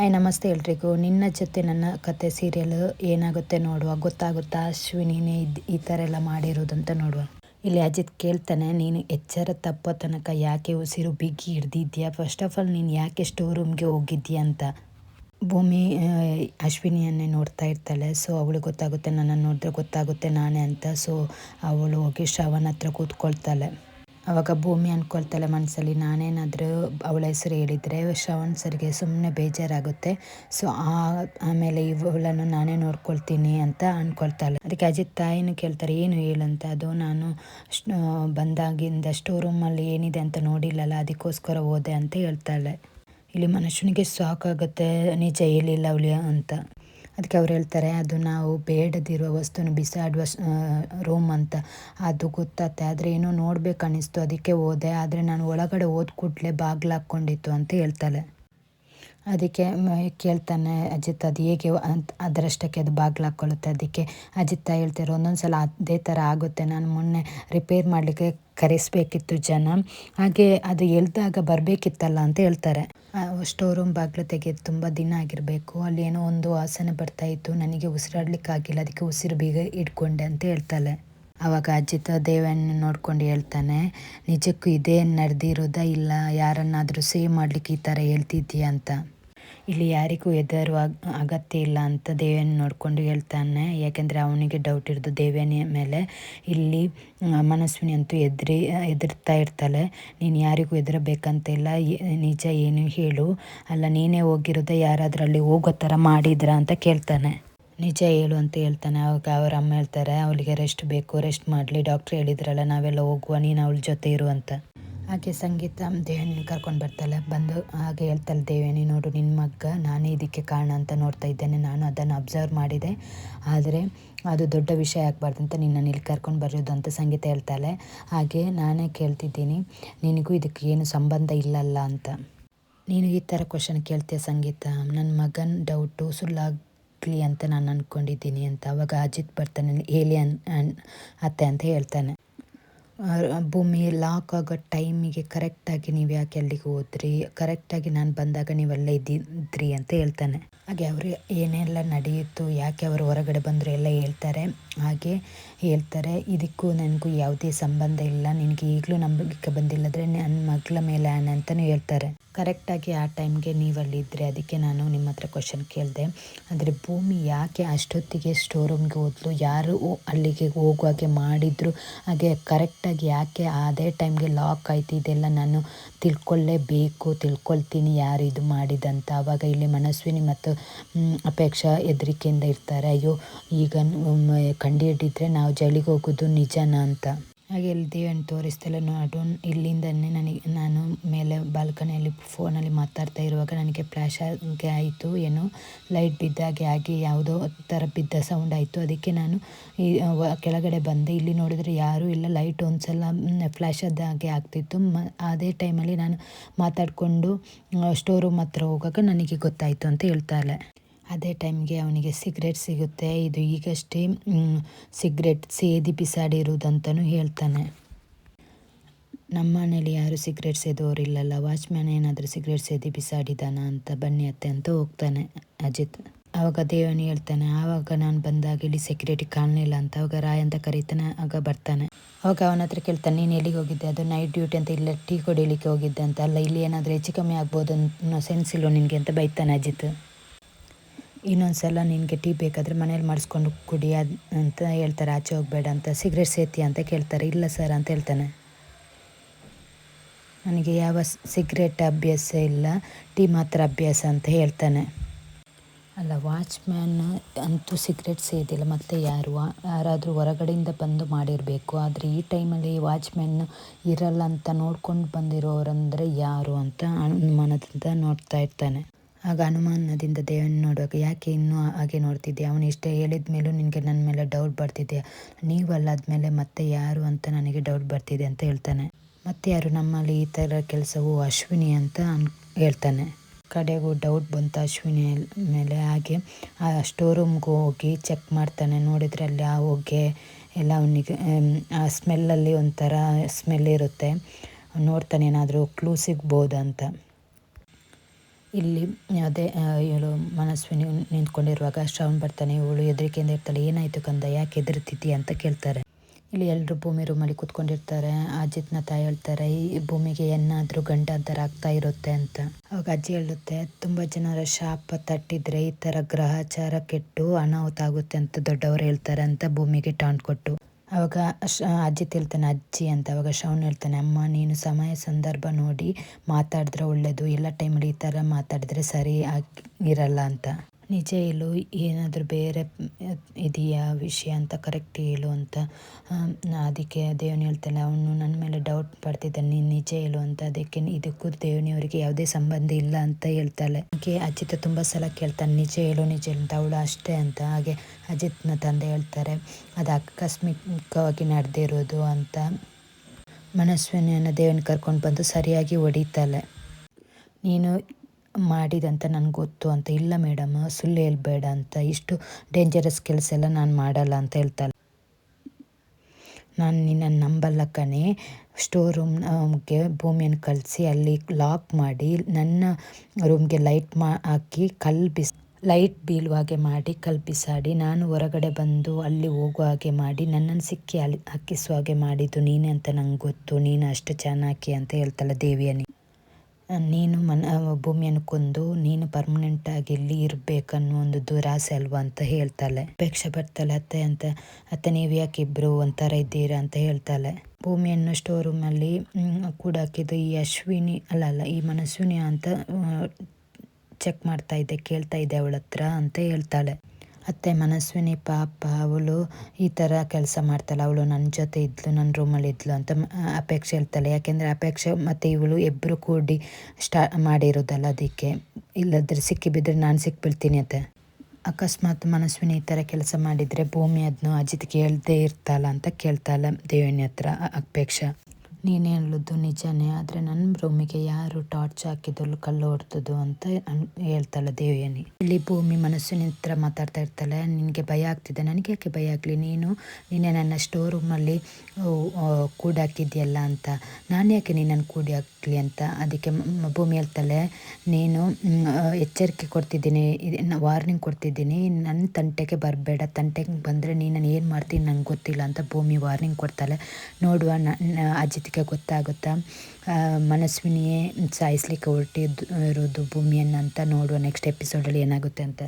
Hi ನಮಸ್ತೆ ಎಲ್ರಿಗೂ. ನಿನ್ನ ಜೊತೆ ನನ್ನ ಕತೆ ಸೀರಿಯಲ್ ಏನಾಗುತ್ತೆ ನೋಡುವ, ಗೊತ್ತಾಗುತ್ತಾ? ಅಶ್ವಿನಿನೇ ಇದ್ ಈ ಥರ ಎಲ್ಲ ಮಾಡಿರೋದಂತ ನೋಡುವ. ಇಲ್ಲಿ ಅಜಿತ್ ಕೇಳ್ತಾನೆ, ನೀನು ಎಚ್ಚರ ತಪ್ಪೋ ತನಕ ಯಾಕೆ ಉಸಿರು ಬಿಗಿ ಹಿಡ್ದಿದ್ಯಾ ಫಸ್ಟ್ ಆಫ್ ಆಲ್ ನೀನು ಯಾಕೆ ಸ್ಟೋರ್ ರೂಮ್ಗೆ ಹೋಗಿದ್ಯಾ ಅಂತ. ಭೂಮಿ ಅಶ್ವಿನಿಯನ್ನೇ ನೋಡ್ತಾ ಇರ್ತಾಳೆ. ಸೊ ಅವಳು ಗೊತ್ತಾಗುತ್ತೆ, ನನ್ನನ್ನು ನೋಡಿದ್ರೆ ಗೊತ್ತಾಗುತ್ತೆ ನಾನೇ ಅಂತ. ಸೊ ಅವಳು ಹೋಗಿ ಶ್ರವಣ ಹತ್ರ ಕೂತ್ಕೊಳ್ತಾಳೆ. ಅವಾಗ ಭೂಮಿ ಅಂದ್ಕೊಳ್ತಾಳೆ ಮನಸ್ಸಲ್ಲಿ ನಾನೇನಾದರೂ ಅವಳ ಹೆಸರು ಹೇಳಿದರೆ ಶ್ರವಣ್ ಸರ್ಗೆ ಸುಮ್ಮನೆ ಬೇಜಾರಾಗುತ್ತೆ. ಸೊ ಆ, ಆಮೇಲೆ ಇವಳನ್ನು ನಾನೇ ನೋಡ್ಕೊಳ್ತೀನಿ ಅಂತ ಅಂದ್ಕೊಳ್ತಾಳೆ ಅದಕ್ಕೆ ಅಜಿತ್ ತಾಯಿನೂ ಕೇಳ್ತಾರೆ, ಏನು ಹೇಳಂತ ಅದು ನಾನು ಬಂದಾಗಿಂದ ಸ್ಟೋರ್ ರೂಮಲ್ಲಿ ಏನಿದೆ ಅಂತ ನೋಡಿಲ್ಲಲ್ಲ, ಅದಕ್ಕೋಸ್ಕರ ಹೋದೆ ಅಂತ ಹೇಳ್ತಾಳೆ. ಇಲ್ಲಿ ಮನುಷ್ಯನಿಗೆ ಸಾಕಾಗುತ್ತೆ, ನಿಜ ಹೇಳಿಲ್ಲ ಅವಳು ಅಂತ. ಅದಕ್ಕೆ ಅವ್ರು ಹೇಳ್ತಾರೆ, ಅದು ನಾವು ಬೇಡದಿರುವ ವಸ್ತುನ ಬಿಸಾಡುವ ರೂಮ್ ಅಂತ. ಅದು ಗೊತ್ತತ್ತೆ. ಆದರೆ ಏನೋ ನೋಡ್ಬೇಕು ಅನ್ನಿಸ್ತು ಅದಕ್ಕೆ ಹೋದೆ. ಆದರೆ ನಾನು ಒಳಗಡೆ ಹೋದ ಕೂಡಲೇ ಬಾಗಿಲು ಹಾಕ್ಕೊಂಡಿತ್ತು ಅಂತ ಹೇಳ್ತಾಳೆ. ಅದಕ್ಕೆ ಕೇಳ್ತಾನೆ, ಅಜಿತ್, ಅದು ಹೇಗೆ ಅಂತ ಅದರಷ್ಟಕ್ಕೆ ಅದು ಬಾಗಿಲು ಹಾಕ್ಕೊಳ್ಳುತ್ತೆ ಅದಕ್ಕೆ ಅಜಿತ್ ಹೇಳ್ತಿರೋ ಒಂದೊಂದು ಸಲ ಅದೇ ಥರ ಆಗುತ್ತೆ. ನಾನು ಮೊನ್ನೆ ರಿಪೇರ್ ಮಾಡಲಿಕ್ಕೆ ಕರೆಸಬೇಕಿತ್ತು ಜನ. ಹಾಗೆ ಅದು ಎಳ್ದಾಗ ಬರಬೇಕಿತ್ತಲ್ಲ ಅಂತ ಹೇಳ್ತಾರೆ. ಸ್ಟೋರ್ ರೂಮ್ ಬಾಗಿಲು ತೆಗೆದು ತುಂಬ ದಿನ ಆಗಿರಬೇಕು. ಅಲ್ಲಿ ಏನೋ ಒಂದು ವಾಸನೆ ಬರ್ತಾ ಇತ್ತು. ನನಗೆ ಉಸಿರಾಡ್ಲಿಕ್ಕಾಗಿಲ್ಲ. ಅದಕ್ಕೆ ಉಸಿರು ಬೀಗ ಇಟ್ಕೊಂಡೆ ಅಂತ ಹೇಳ್ತಾಳೆ. ಆವಾಗ ಅಜಿತ್ ದೇವನ್ನ ನೋಡ್ಕೊಂಡು ಹೇಳ್ತಾನೆ, ನಿಜಕ್ಕೂ ಇದೇ ನಡೆದಿರೋದಾ? ಇಲ್ಲ, ಯಾರನ್ನಾದರೂ ಸೇವ್ ಮಾಡ್ಲಿಕ್ಕೆ ಈ ಥರ ಹೇಳ್ತಿದ್ದೀಯಾ? ಅಂತ. ಇಲ್ಲಿ ಯಾರಿಗೂ ಹೆದರುವ ಅಗತ್ಯ ಇಲ್ಲ ಅಂತ ದೇವಿಯನ್ನು ನೋಡಿಕೊಂಡು ಹೇಳ್ತಾನೆ. ಯಾಕೆಂದರೆ ಅವನಿಗೆ ಡೌಟ್ ಇರೋದು. ದೇವಿಯ ಮೇಲೆ ಇಲ್ಲಿ ಮನಸ್ವಿನಿ ಅಂತೂ ಎದ್ರಿ ಎದುರ್ತಾ ಇರ್ತಾಳೆ. ನೀನು ಯಾರಿಗೂ ಹೆದರಬೇಕಂತಿಲ್ಲ ಇಲ್ಲ. ನಿಜ ಏನು ಹೇಳು. ಅಲ್ಲ, ನೀನೇ ಹೋಗಿರೋದ ಯಾರಾದ್ರಲ್ಲಿ ಹೋಗೋ ಥರ ಮಾಡಿದ್ರಾ ಅಂತ ಕೇಳ್ತಾನೆ. ನಿಜ ಹೇಳು ಅಂತ ಹೇಳ್ತಾನೆ. ಅವಾಗ ಅವ್ರ ಅಮ್ಮ ಹೇಳ್ತಾರೆ, ಅವಳಿಗೆ ರೆಸ್ಟ್ ಬೇಕು ರೆಸ್ಟ್ ಮಾಡಲಿ. ಡಾಕ್ಟ್ರ್ ಹೇಳಿದ್ರಲ್ಲ, ನಾವೆಲ್ಲ ಹೋಗುವ, ನೀನು ಅವಳ ಜೊತೆ ಇರು ಅಂತ. ಹಾಗೆ ಸಂಗೀತ ದೇವನಿ ಕರ್ಕೊಂಡು ಬರ್ತಾಳೆ. ಬಂದು ಹಾಗೆ ಹೇಳ್ತಾಳೆ ದೇವೇನಿ ನೋಡು ನಿನ್ನ ಮಗ್ಗ ನಾನೇ ಇದಕ್ಕೆ ಕಾರಣ ಅಂತ ನೋಡ್ತಾ ಇದ್ದೇನೆ. ನಾನು ಅದನ್ನು ಅಬ್ಸರ್ವ್ ಮಾಡಿದೆ. ಆದರೆ ಅದು ದೊಡ್ಡ ವಿಷಯ ಆಗಬಾರ್ದು ಅಂತ ನಿನ್ನನ್ನು ಇಲ್ಲಿ ಕರ್ಕೊಂಡು ಬರೋದು ಅಂತ ಸಂಗೀತ ಹೇಳ್ತಾಳೆ. ಹಾಗೆ ನಾನೇ ಕೇಳ್ತಿದ್ದೀನಿ, ನಿನಗೂ ಇದಕ್ಕೆ ಏನು ಸಂಬಂಧ ಇಲ್ಲಲ್ಲ ಅಂತ. ನೀನು ಈ ಥರ ಕ್ವಶನ್ ಕೇಳ್ತೀಯ ಸಂಗೀತ? ನನ್ನ ಮಗನ ಡೌಟು ಸುಳ್ಳಾಗಲಿ ಅಂತ ನಾನು ಅಂದ್ಕೊಂಡಿದ್ದೀನಿ ಅಂತ. ಅವಾಗ ಅಜಿತ್ ಬರ್ತಾನೆ ಅನ್- ಅತ್ತೆ ಅಂತ ಹೇಳ್ತಾನೆ. ಭೂಮಿ ಲಾಕ್ ಆಗೋ ಟೈಮಿಗೆ ಕರೆಕ್ಟಾಗಿ ನೀವು ಯಾಕೆ ಅಲ್ಲಿಗೆ ಹೋದ್ರಿ? ಕರೆಕ್ಟಾಗಿ ನಾನು ಬಂದಾಗ ನೀವೆಲ್ಲ ಇದ್ದಿದ್ರಿ ಅಂತ ಹೇಳ್ತಾನೆ. ಹಾಗೆ ಅವರು ಏನೆಲ್ಲ ನಡೆಯಿತು, ಯಾಕೆ ಅವರು ಹೊರಗಡೆ ಬಂದರು ಎಲ್ಲ ಹೇಳ್ತಾರೆ. ಹಾಗೆ ಹೇಳ್ತಾರೆ, ಇದಕ್ಕೂ ನನಗೂ ಯಾವುದೇ ಸಂಬಂಧ ಇಲ್ಲ, ನಿನಗೆ ಈಗಲೂ ನಂಬಿಕೆ ಬಂದಿಲ್ಲದ್ರೆ ನನ್ನ ಮಗಳ ಮೇಲೆ ಅಂತಲೂ ಹೇಳ್ತಾರೆ. ಕರೆಕ್ಟಾಗಿ ಆ ಟೈಮ್ಗೆ ನೀವು ಅಲ್ಲಿದ್ದರೆ ಅದಕ್ಕೆ ನಾನು ನಿಮ್ಮ ಹತ್ರ ಕ್ವಶನ್ ಕೇಳಿದೆ. ಅಂದರೆ ಭೂಮಿ ಯಾಕೆ ಅಷ್ಟೊತ್ತಿಗೆ ಸ್ಟೋರ್ ರೂಮ್ಗೆ ಹೋದ್ಲು, ಯಾರು ಅಲ್ಲಿಗೆ ಹೋಗುವಾಗೆ ಮಾಡಿದ್ರು, ಹಾಗೆ ಕರೆಕ್ಟಾಗಿ ಯಾಕೆ ಅದೇ ಟೈಮ್ಗೆ ಲಾಕ್ ಆಯ್ತು, ಇದೆಲ್ಲ ನಾನು ತಿಳ್ಕೊಳ್ಳೇಬೇಕು, ತಿಳ್ಕೊಳ್ತೀನಿ ಯಾರು ಇದು ಮಾಡಿದಂತ. ಆವಾಗ ಇಲ್ಲಿ ಮನಸ್ವಿನಿ ಮತ್ತು ಅಪೇಕ್ಷಾ ಹೆದರಿಕೆಯಿಂದ ಇರ್ತಾರೆ. ಅಯ್ಯೋ ಈಗ ಕಂಡುಹಿಡಿದ್ರೆ ನಾವು ಜೈಲಿಗೆ ಹೋಗೋದು ನಿಜನಾ ಅಂತ. ಹಾಗೆ ಇಲ್ಲಿ ದೇವನ್ ತೋರಿಸ್ತಲ್ಲ. ನೋಡು ಇಲ್ಲಿಂದನೇ ನನಗೆ, ನಾನು ಮೇಲೆ ಬಾಲ್ಕನಿಯಲ್ಲಿ ಫೋನಲ್ಲಿ ಮಾತಾಡ್ತಾ ಇರುವಾಗ ನನಗೆ ಫ್ಲ್ಯಾಶ್ ಆಗಿ ಆಯಿತು. ಏನೋ ಲೈಟ್ ಬಿದ್ದಾಗೆ ಆಗಿ ಯಾವುದೋ ಥರ ಬಿದ್ದ ಸೌಂಡ್ ಆಯಿತು. ಅದಕ್ಕೆ ನಾನು ಕೆಳಗಡೆ ಬಂದೆ. ಇಲ್ಲಿ ನೋಡಿದರೆ ಯಾರೂ ಇಲ್ಲ. ಲೈಟ್ ಒಂದ್ಸಲ ಫ್ಲ್ಯಾಶ್ ಆದಾಗೆ ಆಗ್ತಿತ್ತು. ಮ, ಅದೇ ಟೈಮಲ್ಲಿ ನಾನು ಮಾತಾಡಿಕೊಂಡು ಸ್ಟೋರ್ ರೂಮ್ ಹತ್ರ ಹೋಗಾಗ ನನಗೆ ಗೊತ್ತಾಯಿತು ಅಂತ ಹೇಳ್ತಾಳೆ. ಅದೇ ಟೈಮ್ಗೆ ಅವನಿಗೆ ಸಿಗ್ರೆಟ್ ಸಿಗುತ್ತೆ. ಇದು ಈಗಷ್ಟೇ ಸಿಗ್ರೆಟ್ ಸೇದಿ ಬಿಸಾಡಿರುವುದಂತಲೂ ಹೇಳ್ತಾನೆ. ನಮ್ಮ ಮನೇಲಿ ಯಾರು ಸಿಗ್ರೆಟ್ ಸೇದೋರಿಲ್ಲಲ್ಲ, ವಾಚ್ಮ್ಯಾನ್ ಏನಾದರೂ ಸಿಗ್ರೆಟ್ ಸೇದಿ ಬಿಸಾಡಿದಾನ ಅಂತ ಬನ್ನಿ ಅತ್ತೆ ಅಂತ ಹೋಗ್ತಾನೆ ಅಜಿತ್. ಆವಾಗ ದೇವನಿ ಹೇಳ್ತಾನೆ, ಆವಾಗ ನಾನು ಬಂದಾಗ ಇಲ್ಲಿ ಸೆಕ್ಯೂರಿಟಿ ಕಾಣಲಿಲ್ಲ ಅಂತ. ಅವಾಗ ರಾಯ್ ಅಂತ ಕರೀತಾನೆ, ಆಗ ಬರ್ತಾನೆ. ಅವಾಗ ಅವನ ಹತ್ರ ಕೇಳ್ತಾನೆ, ನೀನು ಎಲ್ಲಿಗೆ ಹೋಗಿದ್ದೆ? ಅದು ನೈಟ್ ಡ್ಯೂಟಿ ಅಂತ ಇಲ್ಲ ಟೀ ಕೊಡಿಲಿಕ್ಕೆ ಹೋಗಿದ್ದೆ ಅಂತ. ಅಲ್ಲ, ಇಲ್ಲಿ ಏನಾದರೂ ಹೆಚ್ಚು ಕಮ್ಮಿ ಆಗ್ಬೋದು ಅನ್ನೋ ಸೆನ್ಸ್ ಇಲ್ವೋ ನಿನಗೆ? ಅಂತ ಬೈತಾನೆ ಅಜಿತ್. ಇನ್ನೊಂದು ಸಲ ನಿನಗೆ ಟೀ ಬೇಕಾದರೆ ಮನೇಲಿ ಮಾಡಿಸ್ಕೊಂಡು ಕುಡಿ ಅಂತ ಹೇಳ್ತಾರೆ, ಆಚೆ ಹೋಗಬೇಡ ಅಂತ, ಸಿಗರೇಟ್ ಸೇತಿ ಅಂತ ಕೇಳ್ತಾರೆ. ಇಲ್ಲ ಸರ್ ಅಂತ ಹೇಳ್ತಾನೆ. ನನಗೆ ಯಾವ ಸಿಗ್ರೆಟ್ ಅಭ್ಯಾಸ ಇಲ್ಲ, ಟೀ ಮಾತ್ರ ಅಭ್ಯಾಸ ಅಂತ ಹೇಳ್ತಾನೆ. ಅಲ್ಲ, ವಾಚ್ಮ್ಯಾನ್ ಅಂತೂ ಸಿಗರೇಟ್ ಸೇದಿಲ್ಲ, ಮತ್ತು ಯಾರು? ಯಾರಾದರೂ ಹೊರಗಡೆಯಿಂದ ಬಂದು ಮಾಡಿರಬೇಕು. ಆದರೆ ಈ ಟೈಮಲ್ಲಿ ವಾಚ್ಮ್ಯಾನ್ ಇರಲ್ಲ ಅಂತ ನೋಡ್ಕೊಂಡು ಬಂದಿರೋರಂದರೆ ಯಾರು ಅಂತ ಅನುಮಾನದಿಂದ ನೋಡ್ತಾ ಇರ್ತಾನೆ. ಆಗ ಅನುಮಾನದಿಂದ ದೇವನ ನೋಡುವಾಗ, ಯಾಕೆ ಇನ್ನೂ ಹಾಗೆ ನೋಡ್ತಿದ್ದೆ ಅವನು ಇಷ್ಟೇ ಹೇಳಿದ ಮೇಲೂ ನಿನಗೆ ನನ್ನ ಮೇಲೆ ಡೌಟ್ ಬರ್ತಿದೆಯಾ? ನೀವಲ್ಲಾದ ಮೇಲೆ ಮತ್ತೆ ಯಾರು ಅಂತ ನನಗೆ ಡೌಟ್ ಬರ್ತಿದೆ ಅಂತ ಹೇಳ್ತಾನೆ. ಮತ್ತೆ ಯಾರು? ನಮ್ಮಲ್ಲಿ ಈ ಥರ ಕೆಲಸವು ಅಶ್ವಿನಿ ಅಂತ ಹೇಳ್ತಾನೆ. ಕಡೆಗೂ ಡೌಟ್ ಬಂತು ಅಶ್ವಿನಿ ಮೇಲೆ. ಹಾಗೆ ಆ ಸ್ಟೋರ್ ರೂಮ್ಗೆ ಹೋಗಿ ಚೆಕ್ ಮಾಡ್ತಾನೆ. ನೋಡಿದರೆ ಅಲ್ಲಿ ಆ ಹೊಗೆ ಎಲ್ಲ ಅವನಿಗೆ ಆ ಸ್ಮೆಲ್ಲಲ್ಲಿ ಒಂಥರ ಸ್ಮೆಲ್ ಇರುತ್ತೆ. ನೋಡ್ತಾನೆ ಏನಾದರೂ ಕ್ಲೂ ಸಿಗ್ಬೋದಂತ ಇಲ್ಲಿ ಅದೇ ಇವಳು ಮನಸ್ವಿನಿ ನಿಂತ್ಕೊಂಡಿರುವಾಗ ಶ್ರವಣ್ ಬರ್ತಾನೆ, ಇವಳು ಹೆದರಿಕೆಯಿಂದ ಇರ್ತಾಳೆ, ಏನಾಯಿತು ಕಂದ, ಯಾಕೆ ಹೆದರ್ತಿದ್ದಿ ಅಂತ ಕೇಳ್ತಾರೆ. ಇಲ್ಲಿ ಎಲ್ಲರೂ ಭೂಮಿ ರೂಮಲ್ಲಿ ಕೂತ್ಕೊಂಡಿರ್ತಾರೆ ಅಜಿತ್ನ ತಾಯಿ ಹೇಳ್ತಾರೆ, ಈ ಭೂಮಿಗೆ ಏನಾದರೂ ಗಂಡಾಂತರ ಆಗ್ತಾ ಇರುತ್ತೆ ಅಂತ. ಅವಾಗ ಅಜ್ಜಿ ಹೇಳುತ್ತೆ, ತುಂಬ ಜನರ ಶಾಪ ತಟ್ಟಿದ್ರೆ ಈ ಥರ ಗ್ರಹಚಾರ ಕೆಟ್ಟು ಅನಾಹುತ ಆಗುತ್ತೆ ಅಂತ ದೊಡ್ಡವರು ಹೇಳ್ತಾರೆ ಅಂತ ಭೂಮಿಗೆ ಟಾಂಟ್ ಕೊಟ್ಟು. ಅವಾಗ ಅಜ್ಜಿ ತಿಳ್ತಾನೆ, ಅಜ್ಜಿ ಅಂತ ಅವಾಗ ಶೌನ್ ಹೇಳ್ತಾನೆ, ಅಮ್ಮ, ನೀನು ಸಮಯ, ಸಂದರ್ಭ ನೋಡಿ ಮಾತಾಡಿದ್ರೆ ಒಳ್ಳೆಯದು ಎಲ್ಲ ಟೈಮಲ್ಲಿ ಈ ಥರ ಮಾತಾಡಿದ್ರೆ ಸರಿ ಆಗಿ ಇರಲ್ಲ ಅಂತ. ನಿಜ ಹೇಳು, ಏನಾದರೂ ಬೇರೆ ಇದೆಯಾ ವಿಷಯ ಅಂತ ಕರೆಕ್ಟ್ ಹೇಳು ಅಂತ. ಅದಕ್ಕೆ ದೇವ್ನು ಹೇಳ್ತಾನೆ, ಅವನು ನನ್ನ ಮೇಲೆ ಡೌಟ್ ಪಡ್ತಿದ್ದಾನೆ, ನೀನು ನಿಜ ಹೇಳು ಅಂತ. ಅದಕ್ಕೆ ಇದಕ್ಕೂ ದೇವನಿಯವರಿಗೆ ಯಾವುದೇ ಸಂಬಂಧ ಇಲ್ಲ ಅಂತ ಹೇಳ್ತಾಳೆ. ಹಾಗೆ ಅಜಿತ್ ತುಂಬ ಸಲ ಕೇಳ್ತಾನೆ, ನಿಜ ಹೇಳು ನಿಜ ಹೇಳು ಅಂತ. ಅವಳು ಅಷ್ಟೇ ಅಂತ. ಹಾಗೆ ಅಜಿತ್ನ ತಂದೆ ಹೇಳ್ತಾರೆ, ಅದು ಆಕಸ್ಮಿಕವಾಗಿ ನಡೆದಿರೋದು ಅಂತ. ಮನಸ್ವಿನಿಯನ್ನು ದೇವನ ಕರ್ಕೊಂಡು ಬಂದು ಸರಿಯಾಗಿ ಹೊಡಿತಾಳೆ. ನೀನು ಮಾಡಿದಂತ ನನಗೆ ಗೊತ್ತು ಅಂತ. ಇಲ್ಲ ಮೇಡಮ್, ಸುಳ್ಳು ಹೇಳ್ಬೇಡ ಅಂತ. ಇಷ್ಟು ಡೇಂಜರಸ್ ಕೆಲಸ ಎಲ್ಲ ನಾನು ಮಾಡಲ್ಲ ಅಂತ ಹೇಳ್ತಾಳೆ. ನಾನು ನಿನ್ನ ನಂಬಲ್ಲ ಕಣೆ. ಸ್ಟೋರ್ ರೂಮ್ಗೆ ಭೂಮಿಯನ್ನು ಕಳಿಸಿ ಅಲ್ಲಿ ಲಾಕ್ ಮಾಡಿ ನನ್ನ ರೂಮ್ಗೆ ಲೈಟ್ ಮಾ, ಹಾಕಿ ಕಲ್ಲು ಲೈಟ್ ಬೀಳುವ ಹಾಗೆ ಮಾಡಿ ಕಲ್ಪಿಸಾಡಿ ನಾನು ಹೊರಗಡೆ ಬಂದು ಅಲ್ಲಿ ಹೋಗುವ ಹಾಗೆ ಮಾಡಿ ನನ್ನನ್ನು ಸಿಕ್ಕಿ ಅಲ್ಲಿ ಹಾಕಿಸುವ ಹಾಗೆ ಮಾಡಿದ್ದು ನೀನೇ ಅಂತ ನಂಗೆ ಗೊತ್ತು. ನೀನು ಅಷ್ಟು ಚೆನ್ನಾಗಿ ಅಂತ ಹೇಳ್ತಾಳೆ ದೇವಿಯನಿ ನೀನು ಮನ, ಭೂಮಿಯನ್ನು ಕೊಂದು ನೀನು ಪರ್ಮನೆಂಟ್ ಆಗಿ ಇಲ್ಲಿ ಇರಬೇಕನ್ನೋ ಒಂದು ದುರಾಸೆ ಅಲ್ವಾ ಅಂತ ಹೇಳ್ತಾಳೆ. ಅಪೇಕ್ಷೆ ಬರ್ತಾಳೆ ಅತ್ತೆ ಅಂತ, ಅತ್ತೆ ನೀವು ಯಾಕೆ ಇಬ್ಬರು ಒಂಥರ ಇದ್ದೀರಾ? ಅಂತ ಹೇಳ್ತಾಳೆ. ಭೂಮಿಯನ್ನು ಸ್ಟೋರ್ ರೂಮಲ್ಲಿ ಕೂಡ ಹಾಕಿದ್ದು ಈ ಅಶ್ವಿನಿ, ಅಲ್ಲ ಅಲ್ಲ, ಈ ಮನಸ್ವಿನಿ ಅಂತ ಚೆಕ್ ಮಾಡ್ತಾ ಇದೆ ಕೇಳ್ತಾ ಇದೆ ಅವಳ ಹತ್ರ ಅಂತ ಹೇಳ್ತಾಳೆ. ಅತ್ತೆ ಮನಸ್ವಿನಿ, ಪಾಪ, ಅವಳು ಈ ಥರ ಕೆಲಸ ಮಾಡ್ತಾಳೆ ಅವಳು ನನ್ನ ಜೊತೆ ಇದ್ಲು ನನ್ನ ರೂಮಲ್ಲಿ ಇದ್ಲು ಅಂತ ಅಪೇಕ್ಷೆ ಹೇಳ್ತಾಳೆ. ಯಾಕೆಂದರೆ ಅಪೇಕ್ಷೆ ಮತ್ತು ಇವಳು ಇಬ್ಬರು ಕೂಡಿ ಸ್ಟಾ, ಮಾಡಿರೋದಲ್ಲ ಅದಕ್ಕೆ. ಇಲ್ಲದ್ರೆ ಸಿಕ್ಕಿ ಬಿದ್ದರೆ ನಾನು ಸಿಕ್ಕಿಬಿಡ್ತೀನಿ ಅಂತ ಅಕಸ್ಮಾತ್ ಮನಸ್ವಿನಿ ಈ ಥರ ಕೆಲಸ ಮಾಡಿದರೆ ಭೂಮಿ ಅದನ್ನು ಅಜಿತ್ಗೆ ಹೇಳ್ದೇ ಇರ್ತಾಳ ಅಂತ ಕೇಳ್ತಾಳೆ ದೇವಿನಿ ಹತ್ರ ಅಪೇಕ್ಷೆ. ನೀನು ಹೇಳೋದು ನಿಜನೇ, ಆದರೆ ನನ್ನ ರೂಮಿಗೆ ಯಾರು ಟಾರ್ಚ್ ಹಾಕಿದ್ರು ಕಲ್ಲು ಹೊಡೆದು ಅಂತ ಹೇಳ್ತಾಳೆ ದೇವಿಯನಿ. ಇಲ್ಲಿ ಭೂಮಿ ಮನಸ್ಸಿನ ಹತ್ರ ಮಾತಾಡ್ತಾ ಇರ್ತಾಳೆ. ನಿನಗೆ ಭಯ ಆಗ್ತಿದೆ. ನನಗೆ ಯಾಕೆ ಭಯ ಆಗಲಿ? ನೀನು ನಿನ್ನೆ ನನ್ನ ಸ್ಟೋರ್ ರೂಮಲ್ಲಿ ಕೂಡಿ ಹಾಕಿದ್ಯಲ್ಲ ಅಂತ. ನಾನು ಯಾಕೆ ನಿನ್ನನ್ನು ಕೂಡಿ ಹಾಕಲಿ ಅಂತ? ಅದಕ್ಕೆ ಭೂಮಿ ಹೇಳ್ತಾಳೆ, ನೀನು ಎಚ್ಚರಿಕೆ ಕೊಡ್ತಿದ್ದೀನಿ. ವಾರ್ನಿಂಗ್ ಕೊಡ್ತಿದ್ದೀನಿ. ನನ್ನ ತಂಟೆಗೆ ಬರಬೇಡ. ತಂಟೆಗೆ ಬಂದರೆ ನೀನು ಏನು ಮಾಡ್ತೀನಿ ನಂಗೆ ಗೊತ್ತಿಲ್ಲ ಅಂತ ಭೂಮಿ ವಾರ್ನಿಂಗ್ ಕೊಡ್ತಾಳೆ. ನೋಡುವ ಅಜಿತ್ಗೆ ಗೊತ್ತಾಗುತ್ತಾ. ಮನಸ್ವಿನಿಯೇ ಸಾಯಿಸ್ಲಿಕ್ಕೆ ಹೊರಟಿದ್ದು ಇರೋದು ಭೂಮಿಯನ್ನು ಅಂತ ನೋಡುವ ನೆಕ್ಸ್ಟ್ ಎಪಿಸೋಡಲ್ಲಿ ಏನಾಗುತ್ತೆ ಅಂತ.